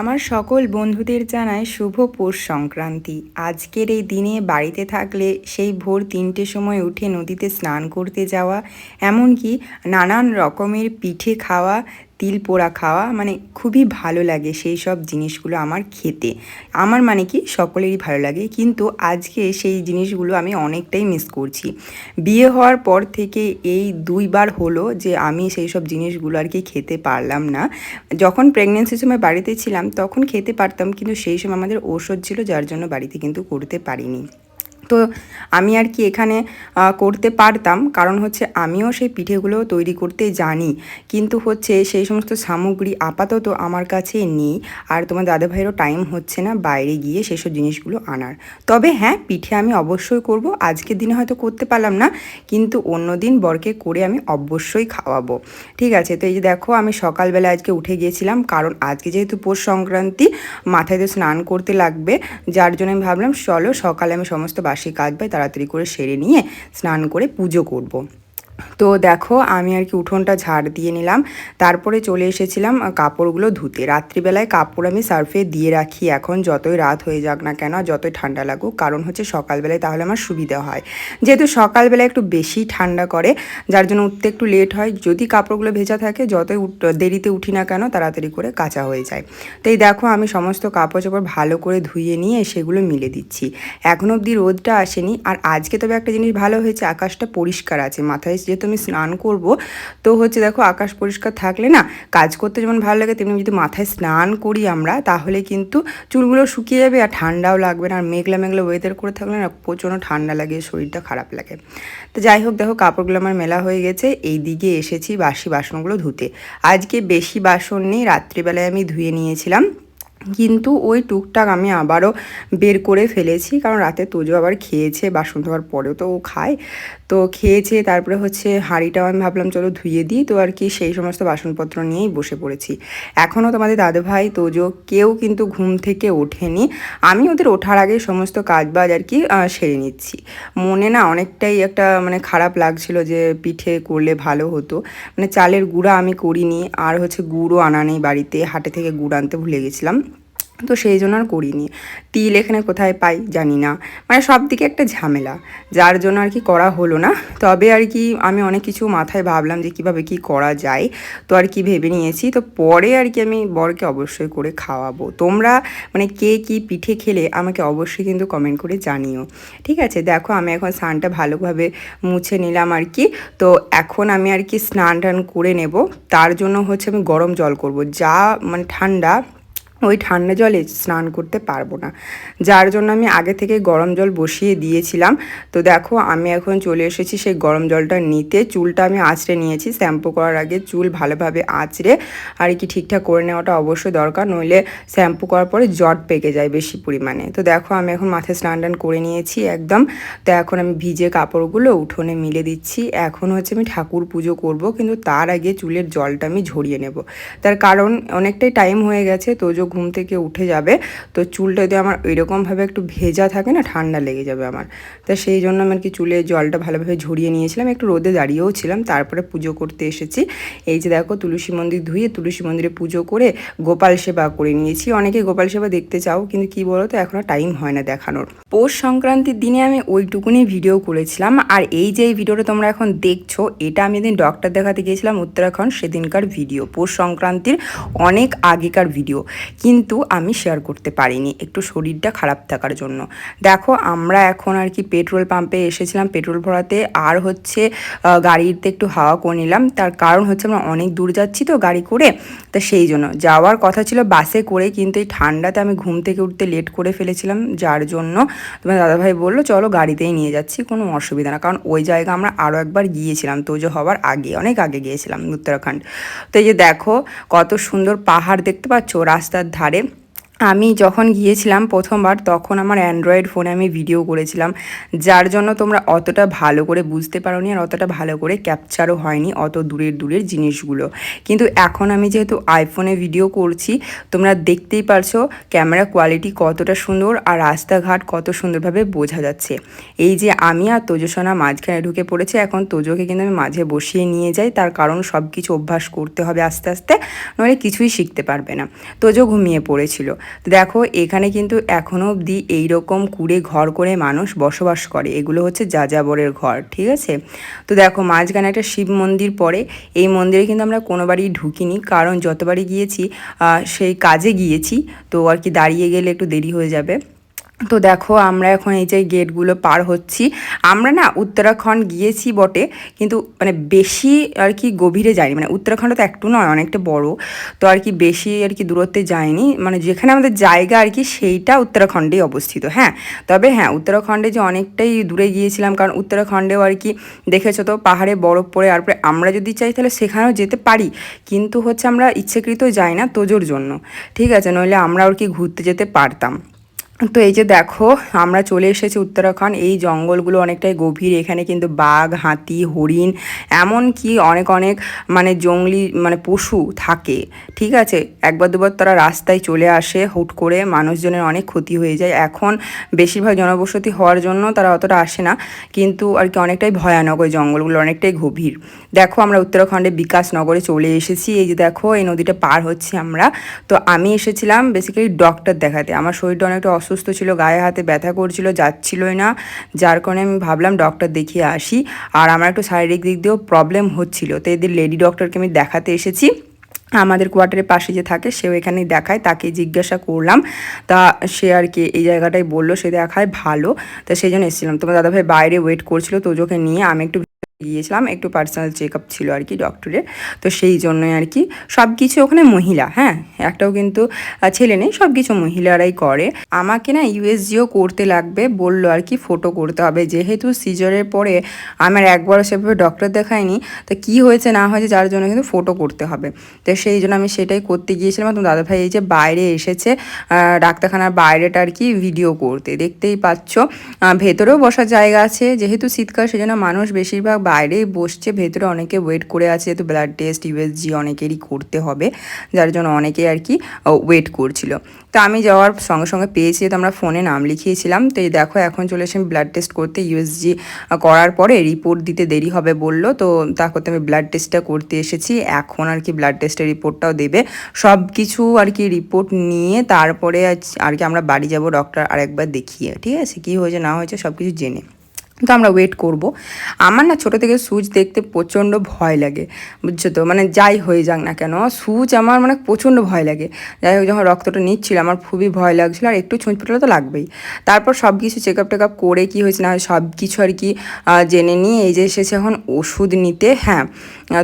আমার সকল বন্ধুদের জানায় শুভ পৌষ সংক্রান্তি। আজকের এই দিনে বাড়িতে থাকলে সেই ভোর তিনটে সময় উঠে নদীতে স্নান করতে যাওয়া, এমনকি নানান রকমের পিঠে খাওয়া তিল পোড়া খাওয়া মানে খুবই ভালো লাগে সেই সব জিনিসগুলো আমার খেতে। আমার মানে কি সকলেরই ভালো লাগে কিন্তু আজকে সেই জিনিসগুলো আমি অনেকটাই মিস করছি। বিয়ে হওয়ার পর থেকে এই দুইবার হলো যে আমি সেই সব জিনিসগুলো আর কি খেতে পারলাম না। যখন প্রেগনেন্সির সময় বাড়িতে ছিলাম তখন খেতে পারতাম কিন্তু সেই সময় আমাদের ওষুধ ছিল যার জন্য বাড়িতে কিন্তু করতে পারিনি। তো আমি আর কি এখানে করতে পারতাম। কারণ হচ্ছে আমিও সেই পিঠেগুলো তৈরি করতে জানি। কিন্তু হচ্ছে সেই সমস্ত সামগ্রী আপাতত আমার কাছে নেই। আর তোমার দাদাভাইয়েরও টাইম হচ্ছে না বাইরে গিয়ে সেসব জিনিসগুলো আনার। তবে হ্যাঁ পিঠে আমি অবশ্যই করব। আজকের দিনে হয়তো করতে পারলাম না। কিন্তু অন্য দিন বরকে করে আমি অবশ্যই খাওয়াবো। ঠিক আছে? তো এই যে দেখো, আমি সকালবেলা আজকে উঠে গিয়েছিলাম। কারণ আজকে যেহেতু পৌষ সংক্রান্তি, মাথায় তো স্নান করতে লাগবে। যার জন্য আমি ভাবলাম, চলো সকালে আমি সমস্ত বাসি কাজ পায় তাড়াতাড়ি করে সেরে নিয়ে স্নান করে পুজো করব। তো দেখো, আমি আর কি উঠোনটা ঝাড় দিয়ে নিলাম। তারপরে চলে এসেছিলাম কাপড়গুলো ধুতে। রাত্রিবেলায় কাপড় আমি সার্ফে দিয়ে রাখি এখন, যতই রাত হয়ে যাক না কেন যতই ঠান্ডা লাগুক। কারণ হচ্ছে সকালবেলায় তাহলে আমার সুবিধা হয়। যেহেতু সকালবেলায় একটু বেশি ঠান্ডা করে, যার জন্য উঠতে একটু লেট হয়। যদি কাপড়গুলো ভেজা থাকে, যতই দেরিতে উঠি না কেন, তাড়াতাড়ি করে কাঁচা হয়ে যায়। তো এই দেখো, আমি সমস্ত কাপড় চোপড় ভালো করে ধুয়ে নিয়ে সেগুলো মিলে দিচ্ছি। এখন অবধি রোদটা আসেনি। আর আজকে তবে একটা জিনিস ভালো হয়েছে, আকাশটা পরিষ্কার আছে, মাথায় যেহেতু আমি স্নান করব, তো হচ্ছে দেখো আকাশ পরিষ্কার থাকলে না কাজ করতে যেমন ভালো লাগে, তেমনি যদি মাথায় স্নান করি আমরা, তাহলে কিন্তু চুলগুলো শুকিয়ে যাবে আর ঠান্ডাও লাগবে না। আর মেঘলা মেঘলা ওয়েদার করে থাকলে না প্রচণ্ড ঠান্ডা লাগে, শরীরটা খারাপ লাগে। তো যাই হোক, দেখো কাপড়গুলো আমার মেলা হয়ে গেছে এই দিকে এসেছি বাসি বাসনগুলো ধুতে। আজকে বেশি বাসন নেই, রাত্রিবেলায় আমি ধুয়ে নিয়েছিলাম। কিন্তু ওই টুকটাক আমি আবারও বের করে ফেলেছি, কারণ রাতে তোজো আবার খেয়েছে, বাসন ধোয়ার পরেও তো ও খায়। তো খেয়েছে, তারপরে হচ্ছে হাঁড়িটাও আমি ভাবলাম চলো ধুয়ে দিই, তো আর কি সেই সমস্ত বাসনপত্র নিয়েই বসে পড়েছি। এখনও তোমাদের দাদুভাই, তোজো কেউ কিন্তু ঘুম থেকে ওঠেনি। আমি ওদের ওঠার আগে সমস্ত কাজবাজ আর কি সেরে নিচ্ছি। মনে না অনেকটাই একটা মানে খারাপ লাগছিল যে পিঠে করলে ভালো হতো। মানে চালের গুঁড়া আমি করিনি, আর হচ্ছে গুঁড়ো আনা নেই বাড়িতে, হাটে থেকে গুড় আনতে ভুলে গেছিলাম। তো সেই জন্য আর করিনি। তিল এখানে কোথায় পাই জানি না। মানে সব দিকে একটা ঝামেলা। যার জন্য আর কি করা হলো না। তবে আর কি আমি অনেক কিছু মাথায় ভাবলাম যে কীভাবে কি করা যায়। তো আর কি ভেবে নিয়েছি। তো পরে আর কি আমি বরকে অবশ্যই করে খাওয়াবো। তোমরা মানে কে কি পিঠে খেলে আমাকে অবশ্যই কিন্তু কমেন্ট করে জানিও। ঠিক আছে? দেখো আমি এখন স্নানটা ভালোভাবে মুছে নিলাম আর কি। তো এখন আমি আর কি স্নান টান করে নেব। তার জন্য হচ্ছে আমি গরম জল করব। যা মানে ঠান্ডা ওই ঠান্ডা জলে স্নান করতে পারব না। যার জন্য আমি আগে থেকে গরম জল বসিয়ে দিয়েছিলাম। তো দেখো, আমি এখন চলে এসেছি সেই গরম জলটা নিতে। চুলটা আমি আঁচড়ে নিয়েছি। শ্যাম্পু করার আগে চুল ভালোভাবে আঁচড়ে আর কি ঠিকঠাক করে নেওয়াটা অবশ্যই দরকার। নইলে শ্যাম্পু করার পরে জট পেকে যায় বেশি পরিমাণে। তো দেখো, আমি এখন মাথায় স্নান টান করে নিয়েছি একদম। তো এখন আমি ভিজে কাপড়গুলো উঠোনে মিলে দিচ্ছি। এখন হচ্ছে আমি ঠাকুর পুজো করব। কিন্তু তার আগে চুলের জলটা আমি ঝরিয়ে নেব। তার কারণ অনেকটাই টাইম হয়ে গেছে। তোজো ঘুম থেকে উঠে যাবে, তো চুলটা যদি আমার এরকমভাবে একটু ভেজা থাকে না, ঠান্ডা লেগে যাবে আমার। তা সেই জন্য আমি আর কি চুলে জলটা ভালোভাবে ঝরিয়ে নিয়েছিলাম, একটু রোদে দাঁড়িয়েও ছিলাম, তারপরে পুজো করতে এসেছি। এই যে দেখো, তুলসী মন্দির ধুয়ে তুলসী মন্দিরে পুজো করে গোপাল সেবা করে নিয়েছি। অনেকে গোপাল সেবা দেখতে চাও, কিন্তু কি বলো তো এখনও টাইম হয় না দেখানোর। পৌষ সংক্রান্তির দিনে আমি ওইটুকুনি ভিডিও করেছিলাম, আর এই যে এই ভিডিওটা তোমরা এখন দেখছ, এটা আমি দিন ডক্টর দেখাতে গিয়েছিলাম, উত্তরাখণ্ড, সেদিনকার ভিডিও। পৌষ সংক্রান্তির অনেক আগেকার ভিডিও। কিন্তু আমি শেয়ার করতে পারিনি। একটু শরীরটা খারাপ থাকার জন্য। দেখো, আমরা এখন আর কি পেট্রোল পাম্পে এসেছিলাম। পেট্রোল ভরাতে আর হচ্ছে গাড়িতে একটু হাওয়া করে নিলাম। তার কারণ হচ্ছে, আমরা অনেক দূর যাচ্ছি তো গাড়ি করে। তা সেই জন্য। যাওয়ার কথা ছিল বাসে করে, কিন্তু এই ঠান্ডাতে আমি ঘুম থেকে উঠতে লেট করে ফেলেছিলাম। যার জন্য তোমার দাদাভাই বলল, চলো গাড়িতেই নিয়ে যাচ্ছি, কোনো অসুবিধা না। কারণ ওই জায়গা আমরা আরও একবার গিয়েছিলাম। তোজো হওয়ার আগে, অনেক আগে গিয়েছিলাম উত্তরাখণ্ড। তো এই যে দেখো, কত সুন্দর পাহাড় দেখতে পাচ্ছ? রাস্তার ধারে আমি যখন গিয়েছিলাম প্রথমবার, তখন আমার অ্যান্ড্রয়েড ফোনে আমি ভিডিও করেছিলাম। যার জন্য তোমরা অতটা ভালো করে বুঝতে পারোনি আর অতটা ভালো করে ক্যাপচারও হয়নি অত দূরের দূরের জিনিসগুলো। কিন্তু এখন আমি যেহেতু আইফোনে ভিডিও করছি, তোমরা দেখতেই পারছ ক্যামেরা কোয়ালিটি কতটা সুন্দর আর রাস্তাঘাট কত সুন্দরভাবে বোঝা যাচ্ছে। এই যে আমি আর তোজসোনা মাঝখানে ঢুকে পড়েছে, এখন তোজোকে কিন্তু আমি মাঝে বসিয়ে নিয়ে যাই। তার কারণ সব কিছু অভ্যাস করতে হবে আস্তে আস্তে, নইলে কিছুই শিখতে পারবে না। তোজো ঘুমিয়ে পড়েছিল। দেখো, এখানে কিন্তু এখনও অবধি এইরকম কুড়ে ঘর করে মানুষ বসবাস করে। এগুলো হচ্ছে যাযাবরের ঘর, ঠিক আছে? তো দেখো, মাঝখানে একটা শিব মন্দির পড়ে। এই মন্দিরে কিন্তু আমরা কোনো বাড়ি ঢুকিনি, কারণ যতবারই গিয়েছি সেই কাজে গিয়েছি, তো আর কি দাঁড়িয়ে গেলে একটু দেরি হয়ে যাবে। তো দেখো, আমরা এখন এই যে গেটগুলো পার হচ্ছি। আমরা না উত্তরাখণ্ড গিয়েছি বটে, কিন্তু মানে বেশি আর কি গভীরে যাইনি। মানে উত্তরাখণ্ড তো একটু নয়, অনেকটা বড়। তো আর কি বেশি আর কি দূরত্বে যায়নি মানে যেখানে আমাদের জায়গা আর কি, সেইটা উত্তরাখণ্ডেই অবস্থিত হ্যাঁ? তবে হ্যাঁ উত্তরাখণ্ডে যে অনেকটাই দূরে গিয়েছিলাম, কারণ উত্তরাখণ্ডেও আর কি দেখেছ তো, পাহাড়ে বরফ পড়ে আর পরে আমরা যদি চাই তাহলে সেখানেও যেতে পারি। কিন্তু হচ্ছে আমরা ইচ্ছেকৃত যাই না তোজোর জন্য। ঠিক আছে, নইলে আমরা আর কি ঘুরতে যেতে পারতাম। তো এই যে দেখো, আমরা চলে এসেছি উত্তরাখণ্ড। এই জঙ্গলগুলো অনেকটাই গভীর, এখানে কিন্তু বাঘ, হাতি, হরিণ এমন কি অনেক অনেক মানে জঙ্গলি মানে পশু থাকে, ঠিক আছে? একবার দুবার তারা রাস্তায় চলে আসে, হুট করে মানুষজনের অনেক ক্ষতি হয়ে যায়। এখন বেশিরভাগ জনবসতি হওয়ার জন্য তারা অতটা আসে না, কিন্তু আর কি অনেকটাই ভয়ানক ওই জঙ্গলগুলো, অনেকটাই গভীর। দেখো আমরা উত্তরাখণ্ডে বিকাশনগরে চলে এসেছি। এই যে দেখো, এই নদীটা পার হচ্ছি আমরা। তো আমি এসেছিলাম বেসিক্যালি ডক্টর দেখাতে। আমার শরীরটা অনেকটা অসুস্থ ছিল, গায়ে হাতে ব্যথা করছিল, যাচ্ছিলই না। যার কারণে আমি ভাবলাম ডক্টর দেখিয়ে আসি। আর আমার একটু শারীরিক দিক দিয়েও প্রবলেম হচ্ছিল। তো এদের লেডি ডক্টরকে আমি দেখাতে এসেছি। আমাদের কোয়ার্টারের পাশে যে থাকে, সেও এখানেই দেখায়। তাকে জিজ্ঞাসা করলাম। তা সে আর কি এই জায়গাটাই বলল, সে দেখায় ভালো। তা সেই জন্য এসেছিলাম। তোমার দাদাভাই বাইরে ওয়েট করছিল তোজোকে নিয়ে আমি একটু গিয়েছিলাম, একটু পার্সোনাল চেক আপ ছিল আর কি ডক্টরের তো সেই জন্যই আর কি সব কিছু ওখানে মহিলা হ্যাঁ একটাও কিন্তু ছেলে নেই সব কিছু মহিলারাই করে। আমাকে না ইউএসজিও করতে লাগবে বলল আর কি ফটো করতে হবে। যেহেতু সিজারের পরে আমার একবারও সেভাবে ডক্টর দেখায়নি তো কি হয়েছে না হয়েছে যার জন্য কিন্তু ফটো করতে হবে। তো সেই জন্য আমি সেটাই করতে গিয়েছিলাম তো দাদাভাই এই যে বাইরে এসেছে ডাক্তারখানার বাইরেটা আর কি ভিডিও করতে। দেখতেই পাচ্ছ ভেতরেও বসার জায়গা আছে, যেহেতু শীতকাল, সেজন্য মানুষ বেশিরভাগ বাইরেই বসছে, ভেতরে অনেকে ওয়েট করে আছে যেহেতু ব্লাড টেস্ট ইউএসজি অনেকেরই করতে হবে। যার জন্য অনেকে আর কি ওয়েট করছিল। তো আমি যাওয়ার সঙ্গে সঙ্গে পেয়েছি, তো আমরা ফোনে নাম লিখিয়েছিলাম। তো এই দেখো, এখন চলে এসে ব্লাড টেস্ট করতে ইউএসজি করার পরে রিপোর্ট দিতে দেরি হবে বলল। তো তা করতে আমি ব্লাড টেস্টটা করতে এসেছি। এখন আর কি ব্লাড টেস্টের রিপোর্টটাও দেবে। সব কিছু আর কি রিপোর্ট নিয়ে তারপরে আর কি আমরা বাড়ি যাব ডক্টর আরেকবার দেখিয়ে। ঠিক আছে? কী হয়েছে, না হয়েছে সব কিছু জেনে। তো আমরা ওয়েট করব। আমার না ছোটো থেকে সুচ দেখতে প্রচণ্ড ভয় লাগে, বুঝছ তো? মানে যাই হয়ে যাক না কেন, সুচ আমার মানে প্রচণ্ড ভয় লাগে। যাই হোক, যখন রক্তটা নিচ্ছিল আমার খুবই ভয় লাগছিল আর একটু ছুঁচ ফুটালে তো লাগবেই। তারপর সব কিছু চেক আপ টেক আপ করে কী হয়েছে না সব কিছু আর কি জেনে নিয়ে এই যে এসেছে এখন ওষুধ নিতে হ্যাঁ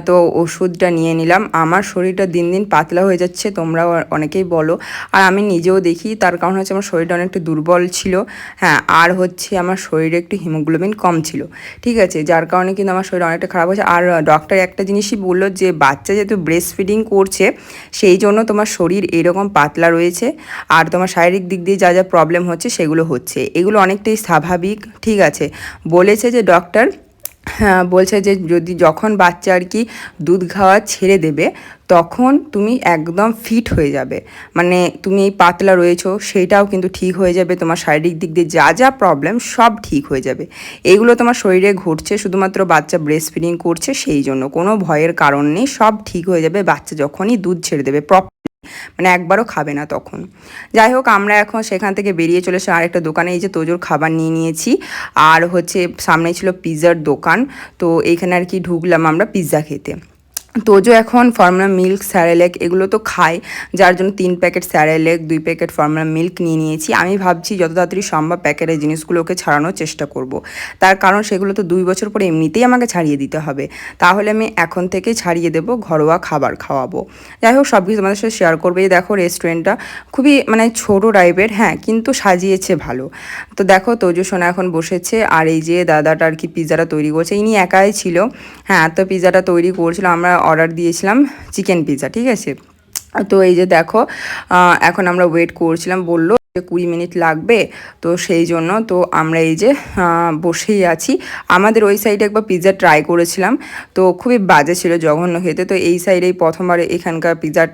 তো ওষুধটা নিয়ে নিলাম। আমার শরীরটা দিন দিন পাতলা হয়ে যাচ্ছে, তোমরাও অনেকেই বলো। আর আমি নিজেও দেখি, তার কারণ হচ্ছে আমার শরীরটা অনেকটা দুর্বল ছিল। হ্যাঁ আর হচ্ছে আমার শরীরে একটু হিমোগ্লোবিন কম ছিল। ঠিক আছে? যার কারণে কিন্তু আমার শরীর অনেকটা খারাপ হয়েছে। আর ডক্টর একটা জিনিসই বলল যে, বাচ্চা যেহেতু ব্রেস্ট ফিডিং করছে, সেই জন্য তোমার শরীর এরকম পাতলা রয়েছে। আর তোমার শারীরিক দিক দিয়ে যা যা প্রবলেম হচ্ছে, সেগুলো হচ্ছে। এগুলো অনেকটাই স্বাভাবিক। ঠিক আছে? বলেছে যে ডক্টর বলছে যে যদি যখন বাচ্চা আর কি দুধ খাওয়া ছেড়ে দেবে, তখন তুমি একদম ফিট হয়ে যাবে। মানে তুমি এই পাতলা রয়েছো সেইটাও কিন্তু ঠিক হয়ে যাবে। তোমার শারীরিক দিক দিয়ে যা যা প্রবলেম সব ঠিক হয়ে যাবে। এগুলো তোমার শরীরে ঘটছে, শুধুমাত্র বাচ্চা ব্রেস্ট ফিডিং করছে, সেই জন্য। কোনো ভয়ের কারণ নেই, সব ঠিক হয়ে যাবে বাচ্চা যখনই দুধ ছেড়ে দেবে। প্রপ মানে একবারও খাবে না তখন। যাই হোক, আমরা এখন সেখান থেকে বেরিয়ে চলে এসে আরেকটা দোকানে এই যে তোজোর খাবার নিয়ে নিয়েছি। আর হচ্ছে সামনে ছিল পিৎজার দোকান। তো এইখানে আর কি ঢুকলাম আমরা পিৎজা খেতে। তোজো এখন ফর্মুলা মিল্ক স্যারেলেক এগুলো তো খায়। যার জন্য তিন প্যাকেট স্যারেলেক দুই প্যাকেট ফর্মুলা মিল্ক নিয়ে নিয়েছি। আমি ভাবছি যত তাড়াতাড়ি সম্ভব প্যাকেটের জিনিসগুলোকে ছাড়ানোর চেষ্টা করব। তার কারণ সেগুলো তো দুই বছর পরে এমনিতেই আমাকে ছাড়িয়ে দিতে হবে। তাহলে আমি এখন থেকে ছাড়িয়ে দেবো, ঘরোয়া খাবার খাওয়াবো। যাই হোক সব কিছু তোমাদের সাথে শেয়ার করবে। দেখো রেস্টুরেন্টটা খুবই মানে ছোটো টাইপের হ্যাঁ কিন্তু সাজিয়েছে ভালো। তো দেখো তোজো সোনা এখন বসেছে। আর এই যে দাদাটা আর কি পিৎজাটা তৈরি করছে। ইনি একাই ছিল। হ্যাঁ তো পিৎজাটা তৈরি করছিল। আমরা অর্ডার দিয়েছিলাম চিকেন পিৎজা ঠিক আছে? তো এই যে দেখো এখন আমরা ওয়েট করছিলাম, বলল কুড়ি মিনিট লাগবে, তো সেই জন্য তো আমরা এই যে বসেই আছি। আমাদের ওই সাইডে একবার পিৎজা ট্রাই করেছিলাম, তো খুবই বাজে ছিল জঘন্য খেতে। তো এই সাইডেই প্রথমবার এখানকার পিৎজা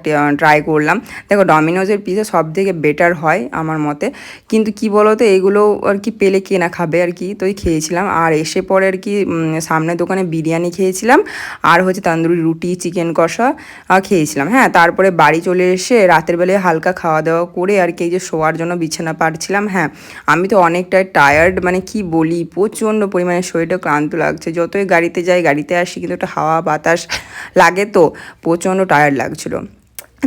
ট্রাই করলাম। দেখো ডমিনোজের পিৎজা সব থেকে বেটার হয় আমার মতে। কিন্তু কি বলো তো এগুলো আর কি পেলে কেনা খাবে আর কি, তো খেয়েছিলাম। আর এসে পরে আর কি সামনের দোকানে বিরিয়ানি খেয়েছিলাম। আর হচ্ছে তান্দুরি রুটি চিকেন কষা খেয়েছিলাম। হ্যাঁ তারপরে বাড়ি চলে এসে রাতের বেলায় হালকা খাওয়া দাওয়া করে আর কি এই যে শোয়ার জন্য বিছানা পারছিলাম হ্যাঁ। আমি তো অনেকটাই টায়ার্ড মানে কি বলি, প্রচণ্ড পরিমাণে শরীরটা ক্লান্ত লাগছে। যতই গাড়িতে যাই, গাড়িতে আসি কিন্তু একটা হাওয়া বাতাস লাগে তো, প্রচণ্ড টায়ার্ড লাগছিল।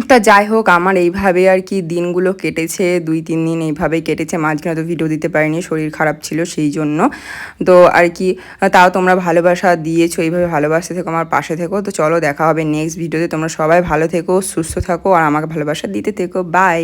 তা যাই হোক, আমার এইভাবে আর কি দিনগুলো কেটেছে, দুই, তিন দিন এইভাবেই কেটেছে। মাঝখানে তো ভিডিও দিতে পারিনি, শরীর খারাপ ছিল সেই জন্য। তো আর কি, তাও তোমরা ভালোবাসা দিয়েছ, এইভাবে ভালোবাসতে থেকো, আমার পাশে থেকো। তো চলো, দেখা হবে নেক্সট ভিডিওতে তোমরা সবাই ভালো থেকো, সুস্থ থাকো, আর আমাকে ভালোবাসা দিতে থেকো। বাই